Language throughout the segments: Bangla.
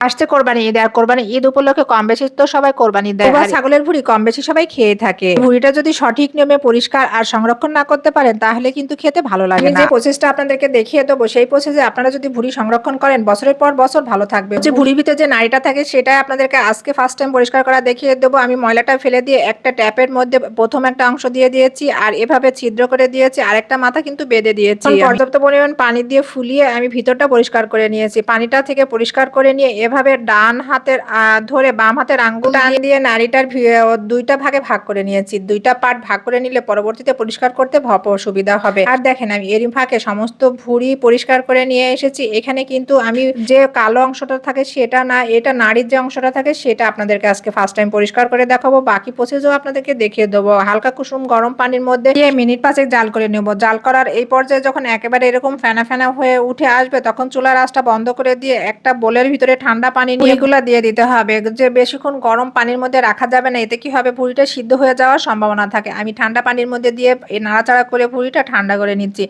আসছে কোরবানি ঈদ আর কোরবানি ঈদ উপলক্ষে কম বেশি তো সবাই কোরবানি দেয়। ছাগলের ভুড়ি কম বেশি সবাই খেয়ে থাকে। ভুড়িটা যদি সঠিক নিয়মে পরিষ্কার আর সংরক্ষণ না করতে পারেন তাহলে কিন্তু খেতে ভালো লাগে না। যে যে প্রসেসটা আপনাদেরকে দেখিয়ে দেবো সেই প্রসেসে আপনারা যদি ভুড়ি সংরক্ষণ করেন বছরের পর বছর ভালো থাকবে। যে ভুড়ির ভিতরে যে নাড়িটা থাকে সেটাই আপনাদেরকে আজকে ফার্স্ট টাইম পরিষ্কার করা দেখিয়ে দেবো। আমি ময়লাটা ফেলে দিয়ে একটা ট্যাপের মধ্যে প্রথম একটা অংশ দিয়ে দিয়েছি আর এভাবে ছিদ্র করে দিয়েছি আর একটা মাথা কিন্তু বেঁধে দিয়েছি। পর্যাপ্ত পরিমাণ পানি দিয়ে ফুলিয়ে আমি ভিতরটা পরিষ্কার করে নিয়েছি। পানিটা থেকে পরিষ্কার করে নিয়ে এভাবে ডান হাতের ধরে বাম হাতের আঙ্গুল টান দিয়ে নাড়িটার দুইটা ভাগে ভাগ করে নিয়েছি। দুইটা পার্ট ভাগ করে নিলে পরবর্তীতে পরিষ্কার করতে ভপ সুবিধা হবে। আর দেখেন আমি এরই ফাঁকে সমস্ত ভুঁড়ি পরিষ্কার করে নিয়ে এসেছি। এখানে কিন্তু আমি যে কালো অংশটা থাকে সেটা না এটা নাড়ির যে অংশটা থাকে সেটা আপনাদেরকে আজকে ফার্স্ট টাইম পরিষ্কার করে দেখাবো। বাকি প্রসেসও আপনাদেরকে দেখিয়ে দেবো। হালকা কুসুম গরম পানির মধ্যে দিয়ে মিনিট পাঁচেক জাল করে নেব। জাল করার এই পর্যায়ে যখন একেবারে এরকম ফেনা ফেনা হয়ে উঠে আসবে তখন চুলার আঁচটা বন্ধ করে দিয়ে একটা বোলের ভিতরে ঠান্ডা পানি নিয়ে এগুলা দিয়ে দিতে হবে। যে বেশিক্ষণ গরম পানির মধ্যে রাখা যাবে না, এতে কি হবে? ভুড়িটা সিদ্ধ হয়ে যাওয়ার সম্ভাবনা থাকে। আমি ঠান্ডা পানির মধ্যে দিয়ে নাড়াচাড়া করে ভুড়িটা ঠান্ডা করে নিচ্ছি।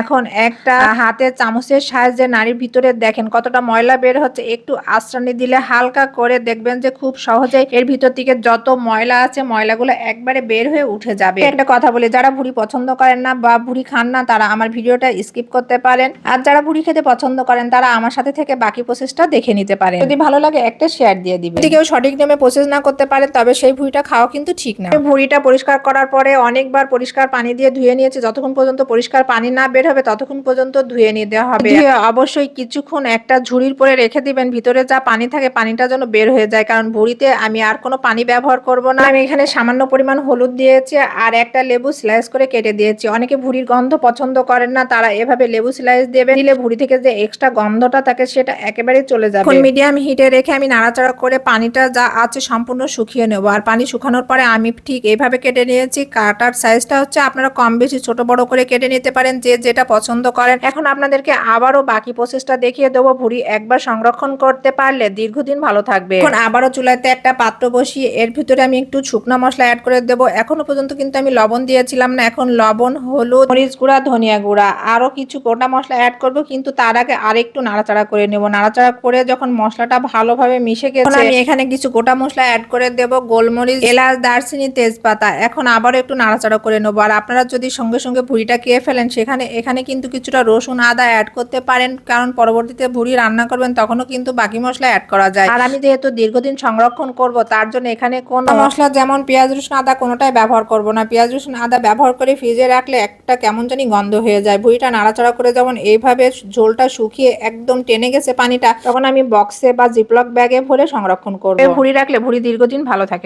এখন একটা হাতে চামচের সাহায্যে নাড়ির ভিতরে দেখেন কতটা ময়লা বের হচ্ছে। একটু আশ্রানি দিলে হালকা করে দেখবেন যে খুব সহজেই এর ভিতর থেকে যত ময়লা আছে, ময়লাগুলো একবারে বের হয়ে উঠে যাবে। একটা কথা বলি, যারা ভুড়ি পছন্দ করেন না বা ভুড়ি খান না, তারা আমার ভিডিওটা স্কিপ করতে পারেন। আর যারা ভুড়ি খেতে পছন্দ করেন, তারা আমার সাথে থেকে বাকি প্রসেসটা দেখে নিতে পারেন। যদি ভালো লাগে একটা শেয়ার দিয়ে দিবেন। যদি কেউ সঠিক নিয়মে প্রসেস না করতে পারে তবে সেই ভুঁড়িটা খাওয়া কিন্তু ঠিক না। ভুঁড়িটা পরিষ্কার করার পরে অনেকবার পরিষ্কার পানি দিয়ে ধুয়ে নিয়েছে। যতক্ষণ পর্যন্ত পরিষ্কার পানি না বের হবে ততক্ষণ পর্যন্ত ধুয়ে নিয়ে দেওয়া হবে। অবশ্যই কিছুক্ষণ একটা ঝুড়ির পরে রেখে দিবেন। ভিতরে যা পানি থাকে পানিটা যেন বের হয়ে যায়। কারণ ভুঁড়িতে আমি আর কোনো পানি ব্যবহার করব না। আমি এখানে সামান্য পরিমাণ হলুদ দিয়েছি আর একটা লেবু স্লাইস করে কেটে দিয়েছি। অনেকে ভুঁড়ির গন্ধ পছন্দ করেন না তারা এভাবে লেবু স্লাইস দেবে। দিলে ভুঁড়ি থেকে যে এক্সট্রা গন্ধটা থাকে সেটা একেবারে চলে যাবে। মিডিয়াম হিটে রেখে আমি নাড়াচাড়া করে পানিটা যা আছে সম্পূর্ণ শুকিয়ে নেব। আর পানি শুকানোর পরে আমি ঠিক এইভাবে কেটে নিয়েছি। কাটার সাইজটা হচ্ছে আপনারা কম বেশি ছোট বড় করে কেটে নিতে পারেন, যে যেটা পছন্দ করেন। এখন আপনাদেরকে আবারও বাকি প্রসেসটা দেখিয়ে দেবো। ভুড়ি একবার সংরক্ষণ করতে পারলে দীর্ঘদিন ভালো থাকবে। এখন আবারও চুলাতে একটা পাত্র বসিয়ে এর ভিতরে আমি একটু শুকনো মশলা অ্যাড করে দেবো। এখনও পর্যন্ত কিন্তু আমি লবণ দিয়েছিলাম না। এখন লবণ, হলুদ, মরিচ গুঁড়া, ধনিয়া গুঁড়া আরও কিছু গোটা মশলা অ্যাড করব। কিন্তু তার আগে আরেকটু নাড়াচাড়া করে নেব। নাড়াচাড়া করে যখন মশলাটা ভালোভাবে মিশে গেছে। আমি এখানে কিছু গোটা মশলা অ্যাড করে দেব গোলমরিচ এলাচ দারচিনি তেজপাতা। এখন আবারও একটু নাড়াচাড়া করে নেব। আর আপনারা যদি সঙ্গে সঙ্গে ভুড়িটা খেয়ে ফেলেন সেখানে এখানে কিন্তু কিছুটা রসুন আদা অ্যাড করতে পারেন। কারণ পরবর্তীতে ভুড়ি রান্না করবেন তখনও কিন্তু বাকি মশলা অ্যাড করা যায়। আর আমি যেহেতু দীর্ঘদিন সংরক্ষণ করব তার জন্য এখানে কোন মশলা যেমন পেঁয়াজ রসুন আদা কোনোটাই ব্যবহার করব না। পেঁয়াজ রসুন আদা ব্যবহার করে ফ্রিজে রাখলে একটা কেমন জানি গন্ধ হয়ে যায়। ভুড়িটা নাড়াচাড়া করে যেমন এইভাবে ঝোলটা শুকিয়ে একদম টেনে গেছে পানিটা তখন আমি বক্সে বা জিপলক ব্যাগে ভরে সংরক্ষণ করব। ভুড়ি রাখলে ভুড়ি দীর্ঘদিন ভালো থাকে।